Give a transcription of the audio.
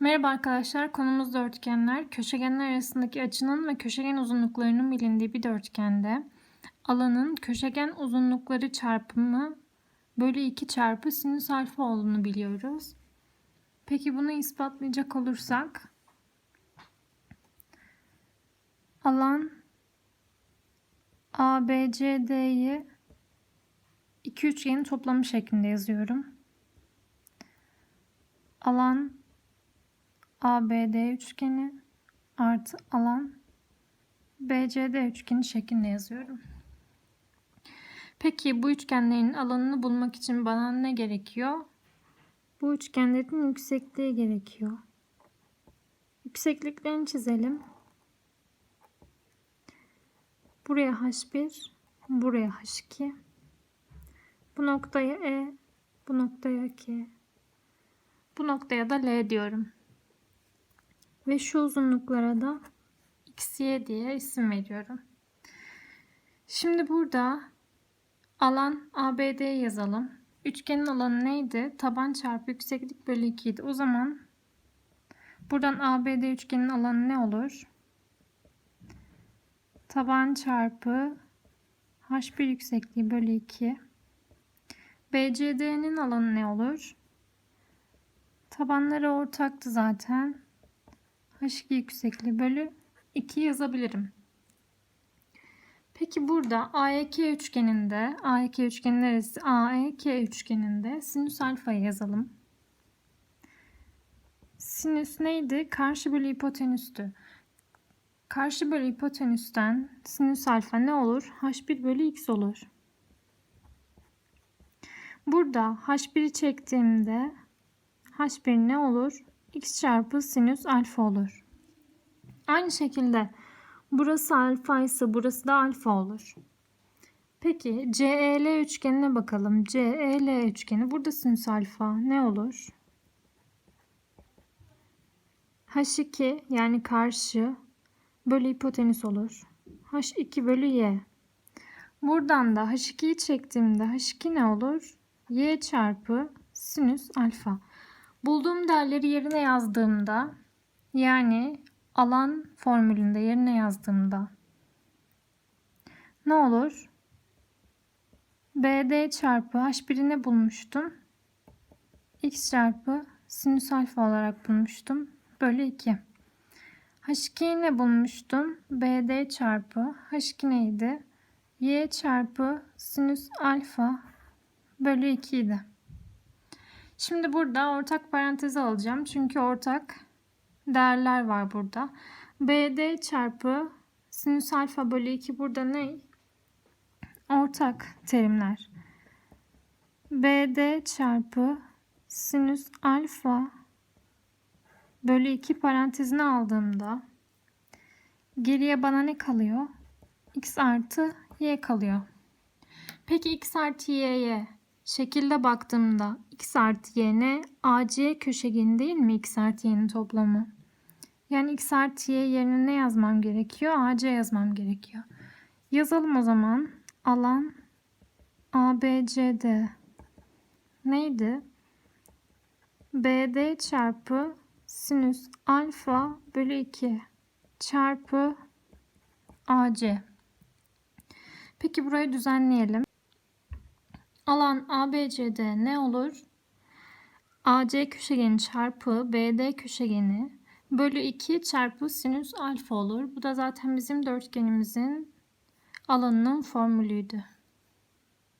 Merhaba arkadaşlar, konumuz dörtgenler. Köşegenler arasındaki açının ve köşegen uzunluklarının bilindiği bir dörtgende alanın köşegen uzunlukları çarpımı bölü 2 çarpı sinüs alfa olduğunu biliyoruz. Peki bunu ispatlayacak olursak alan ABCD'yi iki üçgenin toplamı şeklinde yazıyorum. Alan ABD üçgeni artı alan BCD üçgeni şeklinde yazıyorum. Peki bu üçgenlerin alanını bulmak için bana ne gerekiyor? Bu üçgenlerin yüksekliği gerekiyor. Yüksekliklerini çizelim. Buraya H1, buraya H2. Bu noktaya E, bu noktaya K. Bu noktaya da L diyorum. Ve şu uzunluklara da XY diye isim veriyorum. Şimdi burada alan ABD yazalım. Üçgenin alanı neydi? Taban çarpı yükseklik bölü 2 idi. O zaman buradan ABD üçgenin alanı ne olur? Taban çarpı H1 yüksekliği bölü 2. BCD'nin alanı ne olur? Tabanları ortaktı zaten. H2 yüksekliği bölü 2 yazabilirim. Peki burada AEK üçgeninde, AEK üçgeni neresi? AEK üçgeninde sinüs alfayı yazalım. Sinüs neydi? Karşı bölü hipotenüstü. Karşı bölü hipotenüsten sinüs alfa ne olur? H1 bölü x olur. Burada H1'i çektiğimde H1 ne olur? X çarpı sinüs alfa olur. Aynı şekilde burası alfa ise burası da alfa olur. Peki CEL üçgenine bakalım. CEL üçgeni burada sinüs alfa ne olur? H2 yani karşı bölü hipotenüs olur. H2 bölü Y. Buradan da H2'yi çektiğimde H2 ne olur? Y çarpı sinüs alfa. Bulduğum değerleri yerine yazdığımda yani alan formülünde yerine yazdığımda ne olur? BD çarpı H1'i ne bulmuştum? X çarpı sinüs alfa olarak bulmuştum. Bölü 2. H2'yi ne bulmuştum? BD çarpı H2 neydi? Y çarpı sinüs alfa bölü 2 idi. Şimdi burada ortak parantezi alacağım. Çünkü ortak değerler var burada. BD çarpı sinüs alfa bölü 2 burada ne? Ortak terimler. BD çarpı sinüs alfa bölü 2 parantezine aldığımda geriye bana ne kalıyor? X artı Y kalıyor. Peki X artı Y'ye şekilde baktığımda x artı y ne? AC köşegeni değil mi x artı y'nin toplamı? Yani x artı y yerine ne yazmam gerekiyor? AC yazmam gerekiyor. Yazalım o zaman. Alan ABCD neydi? BD çarpı sinüs alfa bölü 2 çarpı AC. Peki burayı düzenleyelim. Alan ABCD ne olur? AC köşegeni çarpı BD köşegeni bölü 2 çarpı sinüs alfa olur. Bu da zaten bizim dörtgenimizin alanının formülüydü.